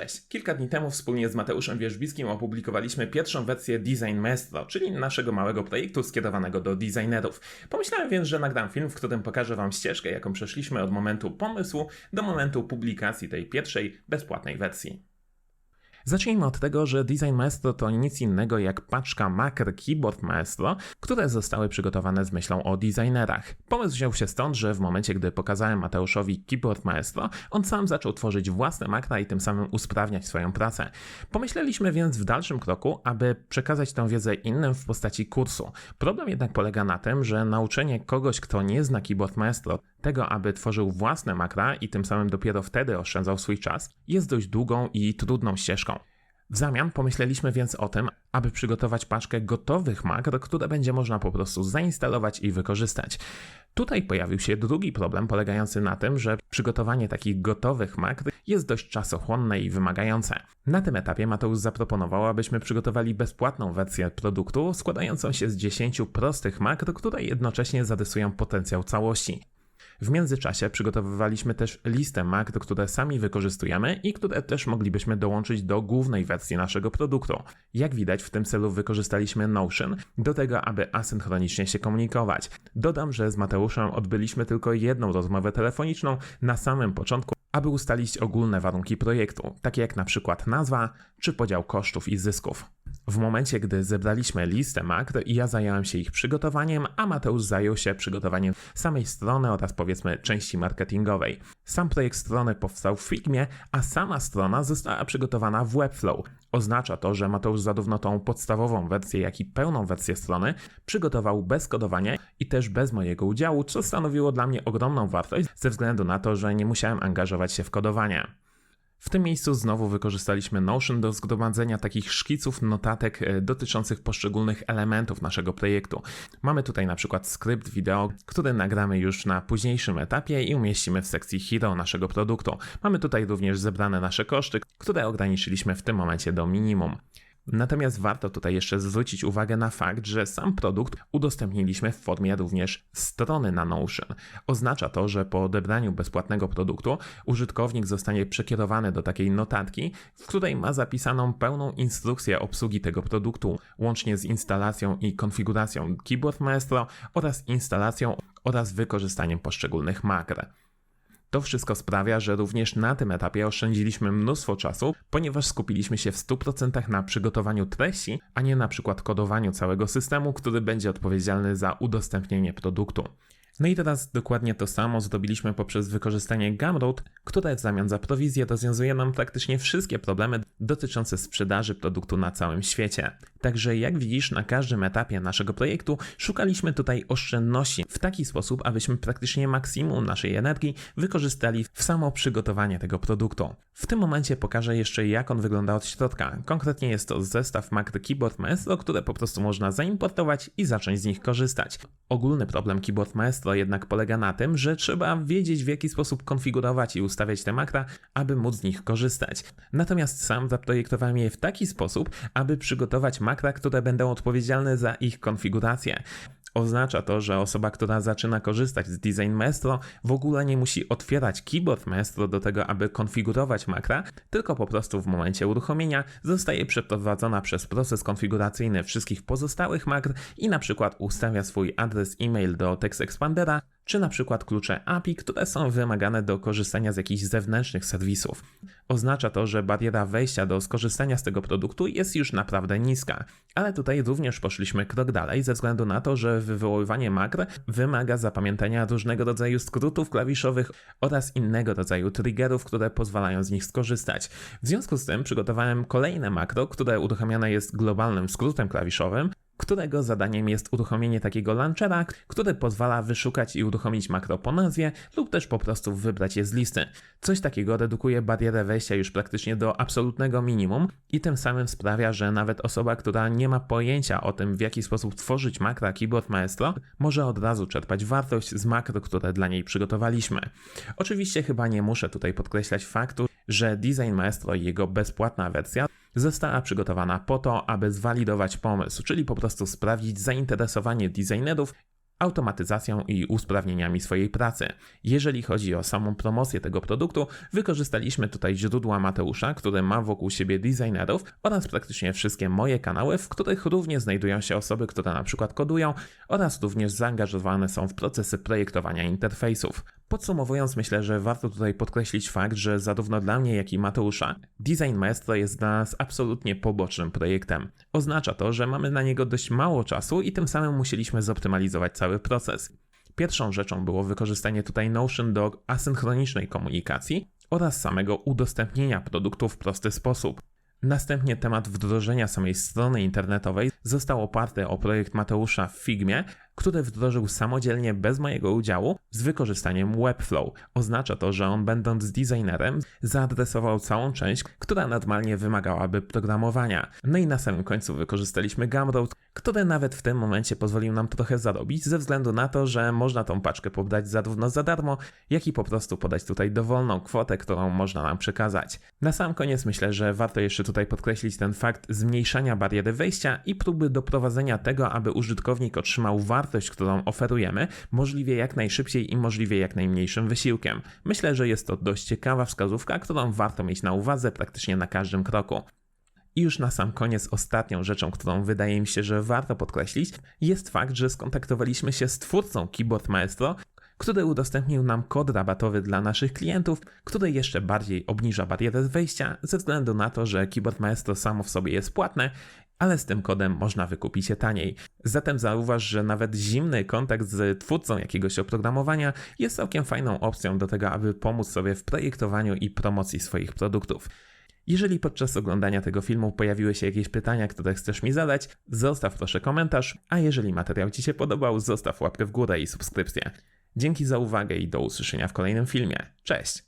Cześć! Kilka dni temu wspólnie z Mateuszem Wierzbickim opublikowaliśmy pierwszą wersję Design Maestro, czyli naszego małego projektu skierowanego do designerów. Pomyślałem więc, że nagram film, w którym pokażę Wam ścieżkę, jaką przeszliśmy od momentu pomysłu do momentu publikacji tej pierwszej bezpłatnej wersji. Zacznijmy od tego, że Design Maestro to nic innego jak paczka makr Keyboard Maestro, które zostały przygotowane z myślą o designerach. Pomysł wziął się stąd, że w momencie, gdy pokazałem Mateuszowi Keyboard Maestro, on sam zaczął tworzyć własne makra i tym samym usprawniać swoją pracę. Pomyśleliśmy więc w dalszym kroku, aby przekazać tę wiedzę innym w postaci kursu. Problem jednak polega na tym, że nauczenie kogoś, kto nie zna Keyboard Maestro, tego, aby tworzył własne makra i tym samym dopiero wtedy oszczędzał swój czas, jest dość długą i trudną ścieżką. W zamian pomyśleliśmy więc o tym, aby przygotować paczkę gotowych makr, które będzie można po prostu zainstalować i wykorzystać. Tutaj pojawił się drugi problem polegający na tym, że przygotowanie takich gotowych makr jest dość czasochłonne i wymagające. Na tym etapie Mateusz zaproponował, abyśmy przygotowali bezpłatną wersję produktu składającą się z 10 prostych makr, które jednocześnie zarysują potencjał całości. W międzyczasie przygotowywaliśmy też listę makr, które sami wykorzystujemy i które też moglibyśmy dołączyć do głównej wersji naszego produktu. Jak widać, w tym celu wykorzystaliśmy Notion do tego, aby asynchronicznie się komunikować. Dodam, że z Mateuszem odbyliśmy tylko jedną rozmowę telefoniczną na samym początku, aby ustalić ogólne warunki projektu, takie jak na przykład nazwa czy podział kosztów i zysków. W momencie, gdy zebraliśmy listę makr, ja zająłem się ich przygotowaniem, a Mateusz zajął się przygotowaniem samej strony oraz powiedzmy części marketingowej. Sam projekt strony powstał w Figmie, a sama strona została przygotowana w Webflow. Oznacza to, że Mateusz zarówno tą podstawową wersję, jak i pełną wersję strony przygotował bez kodowania i też bez mojego udziału, co stanowiło dla mnie ogromną wartość ze względu na to, że nie musiałem angażować się w kodowanie. W tym miejscu znowu wykorzystaliśmy Notion do zgromadzenia takich szkiców, notatek e, dotyczących poszczególnych elementów naszego projektu. Mamy tutaj na przykład skrypt wideo, który nagramy już na późniejszym etapie i umieścimy w sekcji Hero naszego produktu. Mamy tutaj również zebrane nasze koszty, które ograniczyliśmy w tym momencie do minimum. Natomiast warto tutaj jeszcze zwrócić uwagę na fakt, że sam produkt udostępniliśmy w formie również strony na Notion. Oznacza to, że po odebraniu bezpłatnego produktu użytkownik zostanie przekierowany do takiej notatki, w której ma zapisaną pełną instrukcję obsługi tego produktu, łącznie z instalacją i konfiguracją Keyboard Maestro oraz instalacją oraz wykorzystaniem poszczególnych makr. To wszystko sprawia, że również na tym etapie oszczędziliśmy mnóstwo czasu, ponieważ skupiliśmy się w 100% na przygotowaniu treści, a nie na przykład kodowaniu całego systemu, który będzie odpowiedzialny za udostępnienie produktu. No i teraz dokładnie to samo zrobiliśmy poprzez wykorzystanie Gumroad, które w zamian za prowizję rozwiązuje nam praktycznie wszystkie problemy dotyczące sprzedaży produktu na całym świecie. Także jak widzisz, na każdym etapie naszego projektu szukaliśmy tutaj oszczędności w taki sposób, abyśmy praktycznie maksimum naszej energii wykorzystali w samo przygotowanie tego produktu. W tym momencie pokażę jeszcze jak on wygląda od środka. Konkretnie jest to zestaw makry Keyboard Maestro, które po prostu można zaimportować i zacząć z nich korzystać. Ogólny problem Keyboard Maestro jednak polega na tym, że trzeba wiedzieć w jaki sposób konfigurować i ustawiać te makra, aby móc z nich korzystać. Natomiast sam zaprojektowałem je w taki sposób, aby przygotować makra, które będą odpowiedzialne za ich konfigurację. Oznacza to, że osoba, która zaczyna korzystać z Design Maestro, w ogóle nie musi otwierać Keyboard Maestro do tego, aby konfigurować makra, tylko po prostu w momencie uruchomienia zostaje przeprowadzona przez proces konfiguracyjny wszystkich pozostałych makr i na przykład ustawia swój adres e-mail do Text Expandera, czy na przykład klucze API, które są wymagane do korzystania z jakichś zewnętrznych serwisów. Oznacza to, że bariera wejścia do skorzystania z tego produktu jest już naprawdę niska. Ale tutaj również poszliśmy krok dalej, ze względu na to, że wywoływanie makr wymaga zapamiętania różnego rodzaju skrótów klawiszowych oraz innego rodzaju triggerów, które pozwalają z nich skorzystać. W związku z tym przygotowałem kolejne makro, które uruchamiane jest globalnym skrótem klawiszowym, którego zadaniem jest uruchomienie takiego launchera, który pozwala wyszukać i uruchomić makro po nazwie lub też po prostu wybrać je z listy. Coś takiego redukuje barierę wejścia już praktycznie do absolutnego minimum i tym samym sprawia, że nawet osoba, która nie ma pojęcia o tym, w jaki sposób tworzyć makra Keyboard Maestro, może od razu czerpać wartość z makro, które dla niej przygotowaliśmy. Oczywiście chyba nie muszę tutaj podkreślać faktu, że Design Maestro i jego bezpłatna wersja została przygotowana po to, aby zwalidować pomysł, czyli po prostu sprawdzić zainteresowanie designerów automatyzacją i usprawnieniami swojej pracy. Jeżeli chodzi o samą promocję tego produktu, wykorzystaliśmy tutaj źródła Mateusza, który ma wokół siebie designerów oraz praktycznie wszystkie moje kanały, w których również znajdują się osoby, które na przykład kodują oraz również zaangażowane są w procesy projektowania interfejsów. Podsumowując, myślę, że warto tutaj podkreślić fakt, że zarówno dla mnie, jak i Mateusza, Design Maestro jest dla nas absolutnie pobocznym projektem. Oznacza to, że mamy na niego dość mało czasu i tym samym musieliśmy zoptymalizować cały proces. Pierwszą rzeczą było wykorzystanie tutaj Notion do asynchronicznej komunikacji oraz samego udostępnienia produktu w prosty sposób. Następnie temat wdrożenia samej strony internetowej został oparty o projekt Mateusza w Figmie, który wdrożył samodzielnie bez mojego udziału z wykorzystaniem Webflow. Oznacza to, że on będąc designerem zaadresował całą część, która normalnie wymagałaby programowania. No i na samym końcu wykorzystaliśmy Gumroad, który nawet w tym momencie pozwolił nam trochę zarobić ze względu na to, że można tą paczkę pobrać zarówno za darmo, jak i po prostu podać tutaj dowolną kwotę, którą można nam przekazać. Na sam koniec myślę, że warto jeszcze tutaj podkreślić ten fakt zmniejszania bariery wejścia i próby doprowadzenia tego, aby użytkownik otrzymał wartość, którą oferujemy, możliwie jak najszybciej i możliwie jak najmniejszym wysiłkiem. Myślę, że jest to dość ciekawa wskazówka, którą warto mieć na uwadze praktycznie na każdym kroku. I już na sam koniec ostatnią rzeczą, którą wydaje mi się, że warto podkreślić, jest fakt, że skontaktowaliśmy się z twórcą Keyboard Maestro, który udostępnił nam kod rabatowy dla naszych klientów, który jeszcze bardziej obniża barierę wejścia ze względu na to, że Keyboard Maestro samo w sobie jest płatne, ale z tym kodem można wykupić je taniej. Zatem zauważ, że nawet zimny kontakt z twórcą jakiegoś oprogramowania jest całkiem fajną opcją do tego, aby pomóc sobie w projektowaniu i promocji swoich produktów. Jeżeli podczas oglądania tego filmu pojawiły się jakieś pytania, które chcesz mi zadać, zostaw proszę komentarz, a jeżeli materiał Ci się podobał, zostaw łapkę w górę i subskrypcję. Dzięki za uwagę i do usłyszenia w kolejnym filmie. Cześć!